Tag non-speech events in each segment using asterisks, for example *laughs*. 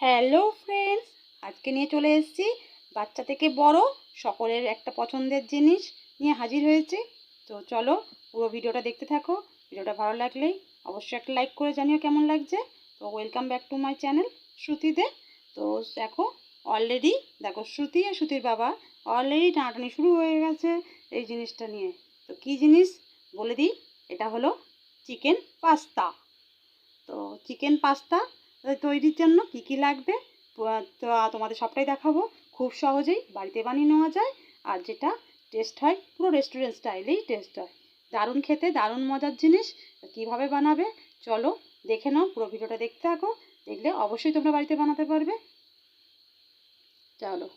Hello friends আজকে নিয়ে চলে এসেছি বাচ্চা থেকে বড়, সকলের একটা পছন্দের জিনিস নিয়ে হাজির হয়েছি। তো চলো পুরো ভিডিওটা দেখতে থাকো। ভিডিওটা ভালো লাগলেই অবশ্যই একটা লাইক করে জানিও কেমন লাগছে। তো welcome back to my channel শ্রুতিতে তো দেখো অলরেডি দেখো শ্রুতি আর শ্রুতির বাবা অলরেডি টানাটানি শুরু হয়ে গেছে এই জিনিসটা নিয়ে। তো কী জিনিস? বলে দিই, এটা হলো চিকেন পাস্তা তো চিকেন পাস্তা তৈরির জন্য কী কী লাগবে? তো তোমাদের সবটাই দেখাবো। খুব সহজেই বাড়িতে বানিয়ে নেওয়া যায়। আর যেটা টেস্ট হয়, পুরো রেস্টুরেন্ট স্টাইলেই টেস্ট হয়। দারুণ খেতে, দারুণ মজার জিনিস। কীভাবে বানাবে? চলো দেখে নাও, পুরো ভিডিওটা দেখতে থাকো। দেখলে অবশ্যই তোমরা বাড়িতে বানাতে পারবে। চলো।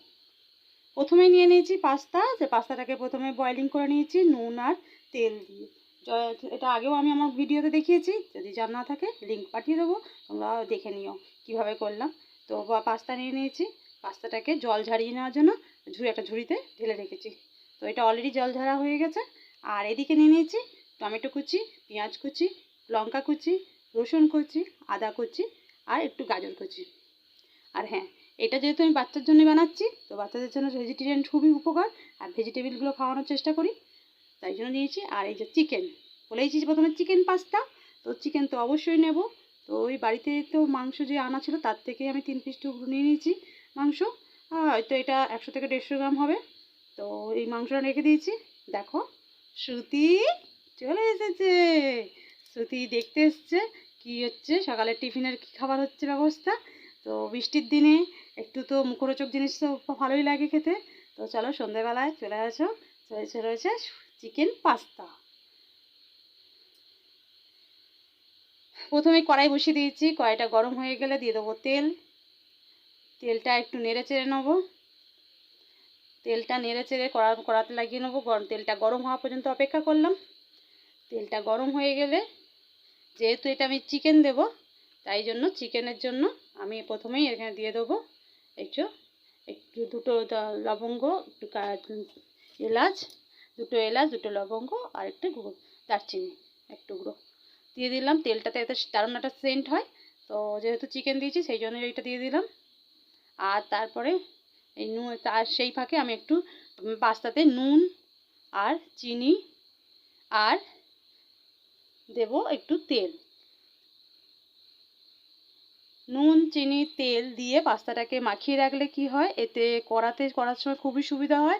প্রথমেই নিয়ে নিয়েছি পাস্তা। যে পাস্তাটাকে প্রথমে বয়েলিং করে নিয়েছি নুন আর তেল দিয়ে। এটা আগেও আমি আমার ভিডিওতে দেখিয়েছি। যদি জানা না থাকে লিঙ্ক পাঠিয়ে দেবো। তোমরা দেখে নিও কীভাবে করলাম। তো পাস্তা নিয়ে নিয়েছি। পাস্তাটাকে জল ঝারিয়ে নেওয়ার জন্য ঝুড়ি, একটা ঝুড়িতে ঢেলে রেখেছি। তো এটা অলরেডি জল ঝাড়া হয়ে গেছে। আর এদিকে নিয়ে নিয়েছি টমেটো কুচি, পেঁয়াজ কুচি, লঙ্কা কুচি, রসুন কুচি, আদা কুচি আর একটু গাজর কুচি। আর হ্যাঁ এটা যেহেতু আমি বাচ্চার জন্য বানাচ্ছি, তো বাচ্চাদের জন্য ভেজিটেরিয়ান খুবই উপকার। আর ভেজিটেবিলগুলো খাওয়ানোর চেষ্টা করি। তাই জন্য নিয়েছি। আর এই যে চিকেন বলেইছি প্রথমে চিকেন পাস্তা তো চিকেন তো অবশ্যই নেব। তো ওই বাড়িতে তো মাংস যে আনা ছিল, তার থেকে আমি তিন পিস টুকরো নিয়ে নিয়েছি মাংস। হয়তো এটা একশো থেকে দেড়শো গ্রাম হবে। তো এই মাংসটা রেখে দিয়েছি। দেখো, শ্রুতি চলে এসেছে। শ্রুতি দেখতে এসছে কি হচ্ছে? সকালের টিফিনের কী খাবার হচ্ছে ব্যবস্থা? তো বৃষ্টির দিনে একটু তো মুখরোচক জিনিস তো ভালোই লাগে খেতে। তো চলো সন্ধেবেলায় চলে আসো। চলেছে রয়েছে চিকেন পাস্তা। প্রথমে কড়াই বসিয়ে দিয়েছি, কড়াইটা গরম হয়ে গেলে দিয়ে দেবো তেল। তেলটা একটু নেড়ে চেড়ে নেব। তেলটা নেড়ে চেড়ে কড়া, কড়াতে লাগিয়ে নেব গরম তেলটা গরম হওয়া পর্যন্ত অপেক্ষা করলাম। তেলটা গরম হয়ে গেলে যেহেতু এটা আমি চিকেন দেব, তাই জন্য চিকেনের জন্য আমি প্রথমেই এখানে দিয়ে দেবো একটু একটু দুটো লবঙ্গ, একটু এলাচ দুটো এলাচ, দুটো লবঙ্গ আর একটু গুঁড়ো, দারচিনি, এক টুকরো। দিয়ে দিলাম তেলটাতে এতে দারুণ সেন্ট হয়। তো যেহেতু চিকেন দিয়েছি, সেই জন্য এইটা দিয়ে দিলাম। আর তারপরে এই নুন, তার সেই ফাঁকে আমি একটু পাস্তাতে নুন আর চিনি আর দেব একটু তেল। নুন, চিনি, তেল দিয়ে পাস্তাটাকে মাখিয়ে রাখলে কি হয়? এতে করাতে করার সময় খুবই সুবিধা হয়।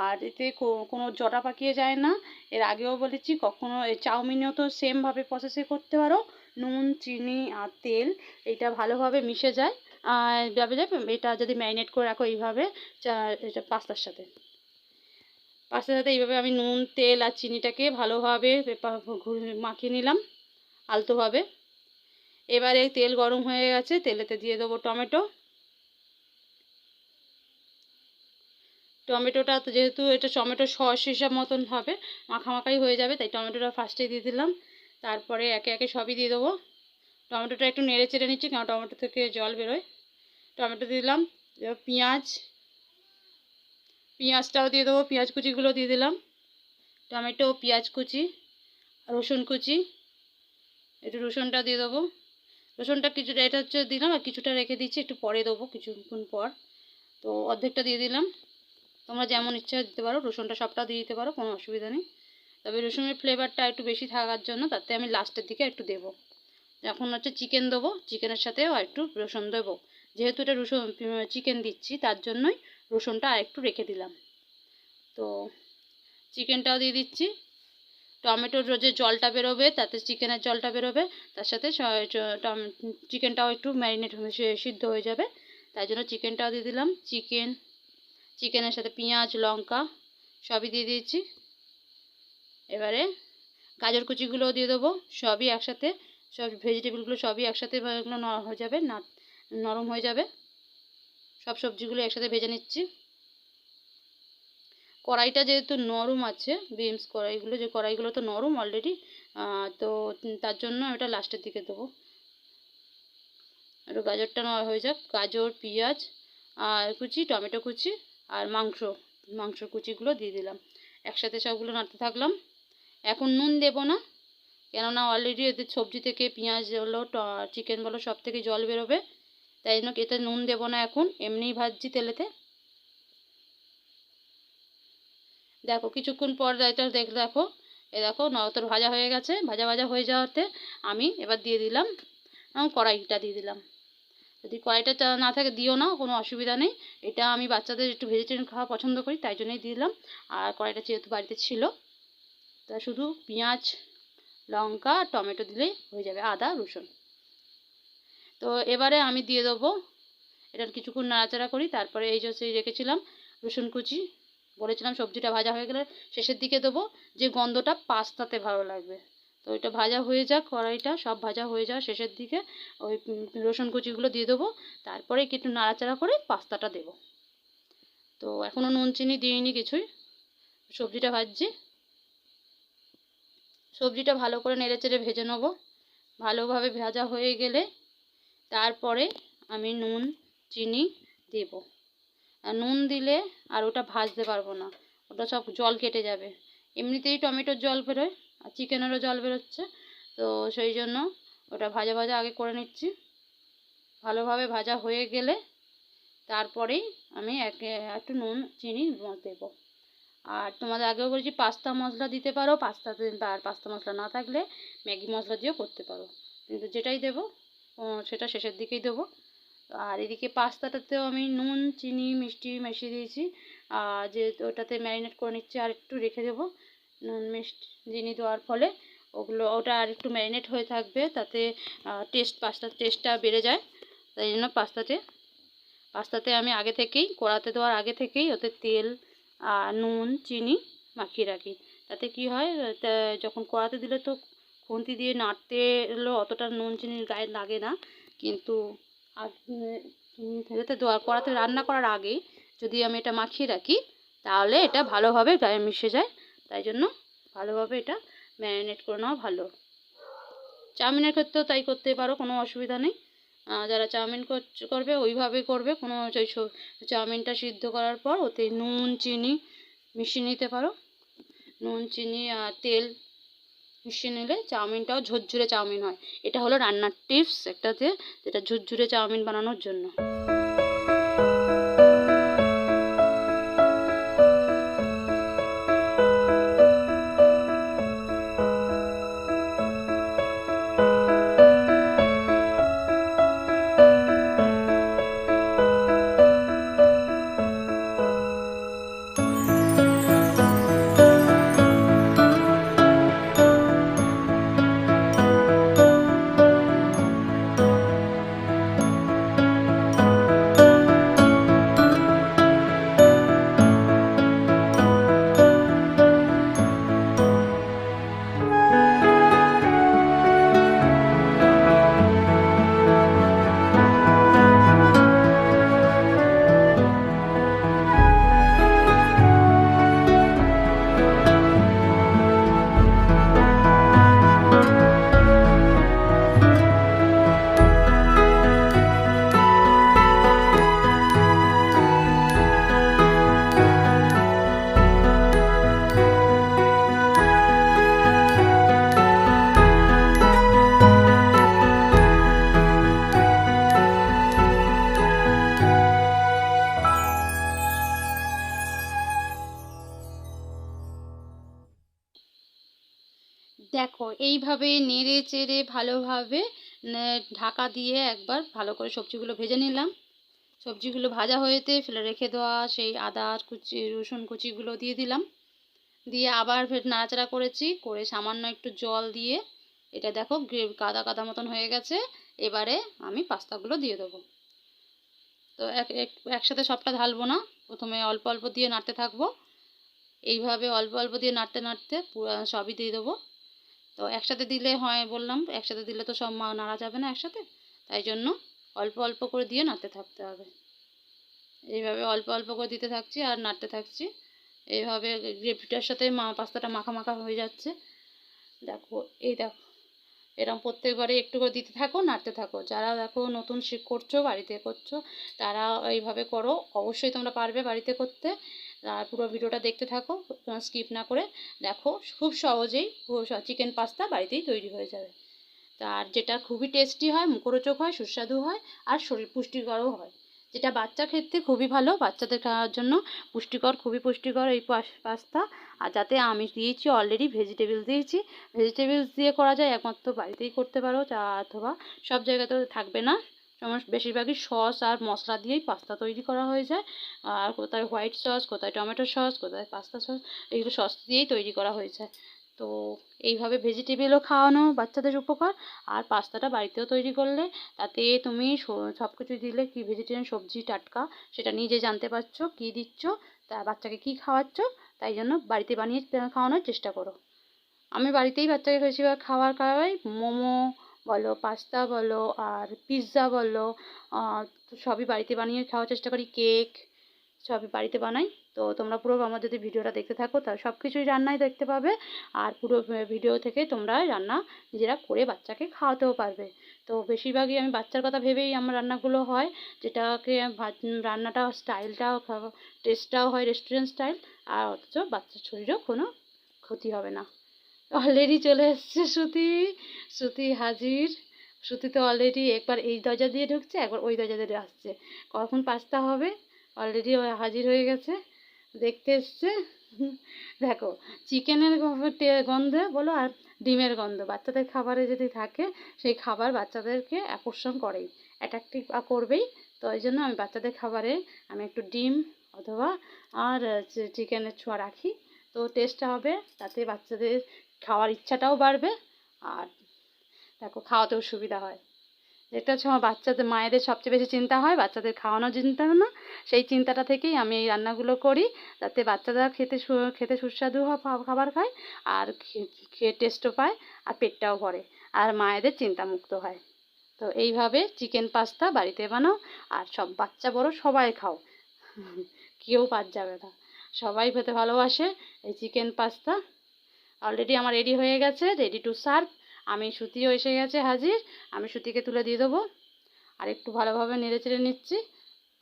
আর এতে কোনো জটা পাকিয়ে যায় না। এর আগেও বলেছি, কখনো চাউমিনেও তো সেমভাবে প্রসেসে করতে পারো। নুন, চিনি আর তেল, এটা ভালোভাবে মিশে যায়। আর যাবে যাবে, এটা যদি ম্যারিনেট করে রাখো এইভাবে এটা পাস্তার সাথে। পাস্তার সাথে এইভাবে আমি নুন, তেল আর চিনিটাকে ভালোভাবে মাখিয়ে নিলাম, আলতোভাবে। এবারে তেল গরম হয়ে গেছে, তেলেতে দিয়ে দেবো টমেটো। টমেটোটা তো যেহেতু এটা টমেটো সস হিসাব মতন হবে, মাখামাখাই হয়ে যাবে, তাই টমেটোটা ফার্স্টে দিয়ে দিলাম। তারপরে একে একে সবই দিয়ে দেবো। টমেটোটা একটু নেড়ে চেড়ে নিচ্ছি, কারণ টমেটো থেকে জল বেরোয়। টমেটো দিলাম, এবার পেঁয়াজ। পেঁয়াজটাও দিয়ে দেবো, পেঁয়াজ কুচিগুলো দিয়ে দিলাম। টমেটো, পেঁয়াজ কুচি, রসুন কুচি, একটু রসুনটা দিয়ে দেবো। রসুনটা কিছুটা, এটা হচ্ছে দিলাম আর কিছুটা রেখে দিচ্ছি, একটু পরে দেবো কিছুক্ষণ পর। তো অর্ধেকটা দিয়ে দিলাম। তোমরা যেমন ইচ্ছা দিতে পারো, রসুনটা সবটা দিয়ে দিতে পারো, কোনো অসুবিধা নেই। তবে রসুনের ফ্লেভারটা একটু বেশি থাকার জন্য তাতে আমি লাস্টের দিকে একটু দেবো। এখন হচ্ছে চিকেন দেবো চিকেনের সাথেও একটু রসুন দেবো। যেহেতু এটা রসুন চিকেন দিচ্ছি, তার জন্যই রসুনটা আর একটু রেখে দিলাম। তো চিকেনটাও দিয়ে দিচ্ছি। টমেটোর যে জলটা বেরোবে, তাতে চিকেনের জলটা বেরোবে, তার সাথে চিকেনটাও একটু ম্যারিনেট সিদ্ধ হয়ে যাবে। তাই জন্য চিকেনটাও দিয়ে দিলাম। চিকেন, চিকেনের সাথে পেঁয়াজ, লঙ্কা সবই দিয়ে দিয়েছি। এবারে গাজর কুচিগুলোও দিয়ে দেবো। সবই একসাথে, সব ভেজিটেবলগুলো সবই একসাথে হয়ে যাবে, না নরম হয়ে যাবে। সব সবজিগুলো একসাথে ভেজে নিচ্ছি। কড়াইটা যেহেতু নরম আছে, বিমস কড়াইগুলো, যে কড়াইগুলো তো নরম অলরেডি তো তার জন্য এটা লাস্টের দিকে দেবো। একটু গাজরটা নয় হয়ে যাক, গাজর, পেঁয়াজ আর কুচি, টমেটো কুচি আর মাংস মাংসর কুচিগুলো দিয়ে দিলাম। একসাথে সবগুলো নাড়তে থাকলাম। এখন নুন দেবো না, কেননা অলরেডি এদের সবজি থেকে পেঁয়াজ বলো চিকেন বলো, সব থেকে জল বেরোবে, তাই জন্য এতে নুন দেবো না এখন, এমনিই ভাজছি তেলেতে। দেখো, কিছুক্ষণ পর এটা দেখ, দেখো, এ দেখো নরতর ভাজা হয়ে গেছে। ভাজা ভাজা হয়ে যাওয়াতে আমি এবার দিয়ে দিলাম কড়াইটা দিয়ে দিলাম। যদি কড়াইটা না থাকে, দিও না, কোনো অসুবিধা নেই। এটা আমি বাচ্চাদের একটু ভেজিটেরিয়ান খাওয়া পছন্দ করি, তাই জন্যই দিলাম। আর কড়াইটা যেহেতু বাড়িতে ছিল, তা শুধু পেঁয়াজ, লঙ্কা, টমেটো দিলেই হয়ে যাবে আদা, রসুন। তো এবারে আমি দিয়ে দেবো এটার কিছুক্ষণ নাড়াচাড়া করি, তারপরে এই যে রেখেছিলাম রসুন কুচি বলেছিলাম সবজিটা ভাজা হয়ে গেলে শেষের দিকে দেবো। যে গন্ধটা পাস্তাতে ভালো লাগবে। তো ওইটা ভাজা হয়ে যাক, কড়াইটা সব ভাজা হয়ে যাওয়া শেষের দিকে ওই রসুন কুচিগুলো দিয়ে দেবো। তারপরে একটু নাড়াচাড়া করে পাস্তাটা দেবো। তো এখনও নুন, চিনি দিইনি কিছুই। সবজিটা ভাজছি। সবজিটা ভালো করে নেড়ে চেড়ে ভেজে নেব। ভালোভাবে ভাজা হয়ে গেলে তারপরে আমি নুন, চিনি দেব। নুন দিলে আর ওটা ভাজতে পারব না। ওটা সব জল কেটে যাবে। এমনিতেই টমেটোর জল বেরোয় আর চিকেনেরও জল বেরোচ্ছে, তো সেই জন্য ওটা ভাজা ভাজা আগে করে নিচ্ছি। ভালোভাবে ভাজা হয়ে গেলে তারপরেই আমি এক একটু নুন, চিনি দেবো। আর তোমাদের আগেও বলেছি, পাস্তা মশলা দিতে পারো, পাস্তাতে আর পাস্তা মশলা না থাকলে ম্যাগি মশলা দিয়েও করতে পারো। কিন্তু যেটাই দেবো সেটা শেষের দিকেই দেবো। আর এদিকে পাস্তাটাতেও আমি নুন, চিনি, মিষ্টি মিশিয়ে দিয়েছি। আর যে ওটাতে ম্যারিনেট করে নিচ্ছি, আর একটু রেখে দেবো নুন, মিষ্টি, চিনি দেওয়ার ফলে। ওগুলো, ওটা আর একটু ম্যারিনেট হয়ে থাকবে, তাতে টেস্ট পাস্তার টেস্টটা বেড়ে যায়। তাই জন্য পাস্তাতে পাস্তাতে আমি আগে থেকেই, কড়াতে দেওয়ার আগে থেকেই ওতে তেল আর নুন, চিনি মাখিয়ে রাখি। তাতে কি হয় যখন কড়াতে দিলে তো খুন্তি দিয়ে নাড়তে এলেও অতটা নুন চিনির গায়ে লাগে না। কিন্তু এতে দেওয়ার কড়াতে রান্না করার আগে যদি আমি এটা মাখিয়ে রাখি, তাহলে এটা ভালোভাবে গায়ে মিশে যায়। তাই জন্য ভালোভাবে এটা ম্যারিনেট করে নেওয়া ভালো। চাউমিনের ক্ষেত্রেও তাই করতে পারো, কোনো অসুবিধা নেই। যারা চাউমিন করবে ওইভাবে করবে। কোনো চাউমিনটা সিদ্ধ করার পর ওতে নুন, চিনি মিশিয়ে নিতে পারো। নুন, চিনি আর তেল মিশিয়ে নিলে চাউমিনটাও ঝুরঝুরে চাউমিন হয়। এটা হলো রান্নার টিপস একটাতে যেটা ঝুরঝুরে চাউমিন বানানোর জন্য। এইভাবে নেড়ে চেড়ে ভালোভাবে ঢাকা দিয়ে একবার ভালো করে সবজিগুলো ভেজে নিলাম। সবজিগুলো ভাজা হয়েতে ফেলে রেখে দেওয়া সেই আদা কুচি, রসুন কুচিগুলো দিয়ে দিলাম। দিয়ে আবার ফের নাড়াচাড়া করেছি, করে সামান্য একটু জল দিয়ে, এটা দেখো কাদা কাদা মতন হয়ে গেছে, এবারে আমি পাস্তাগুলো দিয়ে দেবো। তো এক, এক- একসাথে সবটা ঢালবো না, প্রথমে অল্প অল্প দিয়ে নাড়তে থাকব। এইভাবে অল্প অল্প দিয়ে নাড়তে নাড়তে পুরো সবই দিয়ে দেবো। তো একসাথে দিলে হয় বললাম, একসাথে দিলে তো সব মা নাড়া যাবে না একসাথে, তাই জন্য অল্প অল্প করে দিয়ে নাড়তে থাকতে হবে। এইভাবে অল্প অল্প করে দিতে থাকছি আর নাড়তে থাকছি। এইভাবে গ্রেভিটার সাথে মা পাস্তাটা মাখা মাখা হয়ে যাচ্ছে। দেখো, এই দেখো এরকম প্রত্যেকবারে একটু করে দিতে থাকো, নাড়তে থাকো। যারা দেখো নতুন শিখ করছ, বাড়িতে করছ, তারা এইভাবে করো। অবশ্যই তোমরা পারবে বাড়িতে করতে। আর পুরো ভিডিওটা দেখতে থাকো স্কিপ না করে দেখো, খুব সহজেই চিকেন পাস্তা বাড়িতেই তৈরি হয়ে যাবে। আর যেটা খুবই টেস্টি হয়, মুখরোচক হয়, সুস্বাদু হয় আর শরীর পুষ্টিকরও হয়। যেটা বাচ্চা খেতে খুবই ভালো, বাচ্চাদের খাওয়ার জন্য পুষ্টিকর, খুবই পুষ্টিকর এই পাস- পাস্তা আর যাতে আমি দিয়েছি অলরেডি ভেজিটেবলস দিয়েছি। ভেজিটেবলস দিয়ে করা যায়, একমাত্র বাড়িতেই করতে পারো তা অথবা সব জায়গাতে থাকবে না। বেশিরভাগই সস আর মশলা দিয়েই পাস্তা তৈরি করা হয়ে যায়। আর কোথায় হোয়াইট সস, কোথায় টমেটো সস, কোথায় পাস্তা সস এগুলো সস দিয়েই তৈরি করা হয়ে যায়। তো এইভাবে ভেজিটেবলও খাওয়ানো বাচ্চাদের উপকার। আর পাস্তাটা বাড়িতেও তৈরি করলে তাতে তুমি সব কিছু দিলে কি ভেজিটেরিয়ান সবজি টাটকা সেটা নিজে জানতে পারছ, কী দিচ্ছ, তা বাচ্চাকে কী খাওয়াচ্ছ, তাই জন্য বাড়িতে বানিয়ে খাওয়ানোর চেষ্টা করো। আমি বাড়িতেই বাচ্চাকে বেশিরভাগ খাবার খাওয়াই মোমো বলো পাস্তা বলো, আর পিৎজা বলো সবই বাড়িতে বানিয়ে খাওয়ার চেষ্টা করি কেক সবই বাড়িতে বানাই। তো তোমরা পুরো আমার যদি ভিডিওটা দেখতে থাকো, তা সব কিছুই রান্নাই দেখতে পাবে। আর পুরো ভিডিও থেকে তোমরা রান্না নিজেরা করে বাচ্চাকে খাওয়াতেও পারবে। তো বেশিরভাগই আমি বাচ্চার কথা ভেবেই আমার রান্নাগুলো হয়, যেটাকে রান্নাটা স্টাইলটাও টেস্টটাও হয় রেস্টুরেন্ট স্টাইল আর অথচ বাচ্চার শরীরেও কোনো ক্ষতি হবে না। অলরেডি চলে এসছে শ্রুতি। শ্রুতি হাজির। শ্রুতি তো অলরেডি একবার এই দরজা দিয়ে ঢুকছে, একবার ওই দরজা দিয়ে আসছে। কখন পাস্তা হবে? অলরেডি হাজির হয়ে গেছে। দেখতে এসছে। দেখো, চিকেনের গন্ধে বলো আর ডিমের গন্ধ। বাচ্চাদের খাবারে যদি থাকে, সেই খাবার বাচ্চাদেরকে আকর্ষণ করেই অ্যাট্রাকটিভ করবেই। তো ওই জন্য আমি বাচ্চাদের খাবারে আমি একটু ডিম অথবা আর চিকেনের ছোঁয়া রাখি। তো টেস্টটা হবে, তাতে বাচ্চাদের খাওয়ার ইচ্ছাটাও বাড়বে আর দেখো খাওয়াতেও সুবিধা হয়। যেটা হচ্ছে আমার বাচ্চাদের, মায়েদের সবচেয়ে বেশি চিন্তা হয়, বাচ্চাদের খাওয়ানোর চিন্তা না। সেই চিন্তাটা থেকেই আমি এই রান্নাগুলো করি যাতে বাচ্চারা খেতে খেতে সুস্বাদু খাবার খায় আর খেয়ে টেস্টও পায় আর পেটটাও ভরে আর মায়েদের চিন্তামুক্ত হয়। তো এইভাবে চিকেন পাস্তা বাড়িতে বানাও আর সব বাচ্চা বড় সবাই খাও। কেউ বাদ যাবে না। সবাই খেতে ভালোবাসে এই চিকেন পাস্তা। অলরেডি আমার রেডি হয়ে গেছে রেডি টু সার্ভ আমি সুতিও এসে গেছে হাজির, আমি সুতিকে তুলে দিয়ে দেবো। আর একটু ভালোভাবে নেড়ে চেড়ে নিচ্ছি।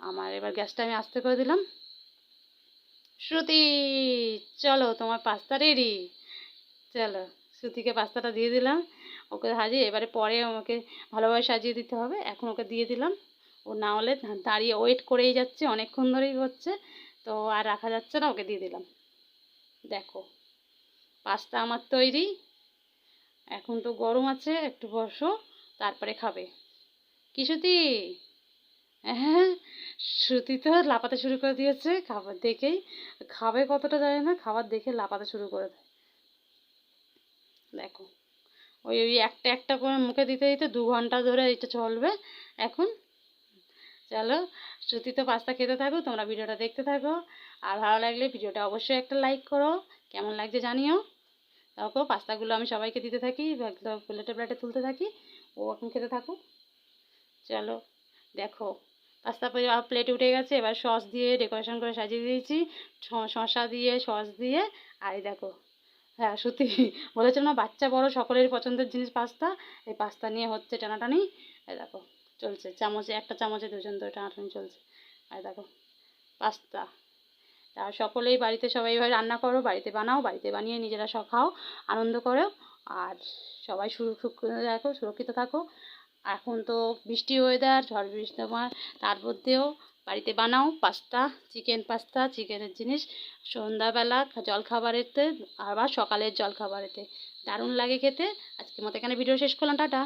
আমার এবার গ্যাসটা আমি আস্তে করে দিলাম। শ্রুতি চলো তোমার পাস্তা রেডি চলো শ্রুতিকে পাস্তাটা দিয়ে দিলাম। ওকে হাজির, এবারে পরে আমাকে ভালোভাবে সাজিয়ে দিতে হবে। এখন ওকে দিয়ে দিলাম। ও না হলে দাঁড়িয়ে ওয়েট করেই যাচ্ছে, অনেকক্ষণ ধরেই হচ্ছে। তো আর রাখা যাচ্ছে না, ওকে দিয়ে দিলাম। দেখো। পাস্তা আমার তৈরি। এখন তো গরম আছে, একটু বসো, তারপরে খাবে। কি শ্রুতি? হ্যাঁ শ্রুতি তো লাপাতে শুরু করে দিয়েছে, খাবার দেখেই। খাবে কতটা জানে না, খাবার দেখে লাপাতে শুরু করে দেয়। দেখো, ওই ওই একটা একটা করে মুখে দিতে দিতে দু ঘণ্টা ধরে এটা চলবে। এখন চলো, শ্রুতি তো পাস্তা খেতে থাকো, তোমরা ভিডিওটা দেখতে থাকো। আর ভালো লাগলে ভিডিওটা অবশ্যই একটা লাইক করো। কেমন লাগছে জানিও। তারপর পাস্তাগুলো আমি সবাইকে দিতে থাকি প্লেটে প্লেটে তুলতে থাকি, ও এখন খেতে থাকুক। চলো, দেখো, পাস্তা প্লেটে উঠে গেছে, এবার সস দিয়ে ডেকোরেশন করে সাজিয়ে দিয়েছি। শ- শসা দিয়ে, সস দিয়ে, আর এই দেখো হ্যাঁ সত্যি *laughs* বলেছিলাম না, বাচ্চা বড় সকলের পছন্দের জিনিস পাস্তা। এই পাস্তা নিয়ে হচ্ছে টানাটানি। এই দেখো, চলছে, চামচে, একটা চামচে দুজন ধরে টানাটানি চলছে। আর দেখো, পাস্তা। আর সকলেই বাড়িতে সবাই এভাবে রান্না করো, বাড়িতে বানাও, বাড়িতে বানিয়ে নিজেরা সব খাও, আনন্দ করো, আর সবাই সুরক্ষিত সুরক্ষিত থাকো। এখন তো বৃষ্টি ওয়েদার ঝড় বৃষ্টি, তোমার তার মধ্যেও বাড়িতে বানাও পাস্তা চিকেন পাস্তা চিকেনের জিনিস, সন্ধ্যাবেলা জলখাবারেতে, আবার সকালের জলখাবারেতে। দারুণ লাগে খেতে। আজকের মতো এখানে ভিডিও শেষ করলাম, টাটা।